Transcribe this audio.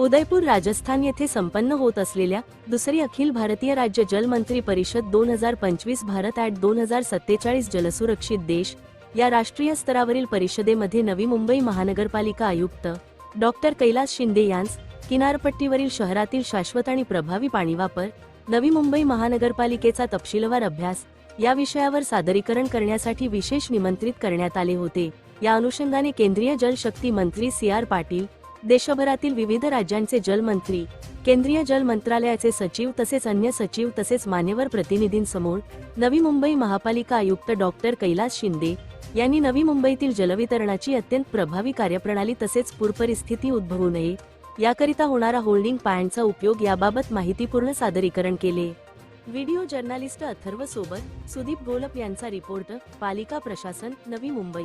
उदयपूर राजस्थान येथे संपन्न होत असलेल्या दुसरी अखिल भारतीय राज्य जलमंत्री परिषद दोन हजार पंचवीस भारत ॲट दोन हजार सत्तेचाळीस जलसुरक्षित देश या राष्ट्रीय स्तरावरील परिषदेमध्ये नवी मुंबई महानगरपालिका आयुक्त डॉक्टर कैलास शिंदे यांस किनारपट्टीवरील शहरातील शाश्वत आणि प्रभावी पाणी वापर नवी मुंबई महानगरपालिकेचा तपशीलवार अभ्यास या विषयावर सादरीकरण करण्यासाठी विशेष निमंत्रित करण्यात आले होते. या अनुषंगाने केंद्रीय जलशक्ती मंत्री सी आर पाटील देशभरातील विविध राज्यांचे जलमंत्री केंद्रीय जल मंत्रालयाचे सचिव तसेच अन्य सचिव तसेच मान्यवर प्रतिनिधींसमोर नवी मुंबई महापालिका आयुक्त डॉक्टर कैलास शिंदे यांनी नवी मुंबईतील जलवितरणाची अत्यंत प्रभावी कार्यप्रणाली तसेच पूरपरिस्थिती उद्भवू नये याकरिता होणारा होल्डिंग पॅन्टचा उपयोग याबाबत माहितीपूर्ण सादरीकरण केले. व्हिडिओ जर्नालिस्ट अथर्व सोबत सुदीप गोलप यांचा रिपोर्ट पालिका प्रशासन नवी मुंबई.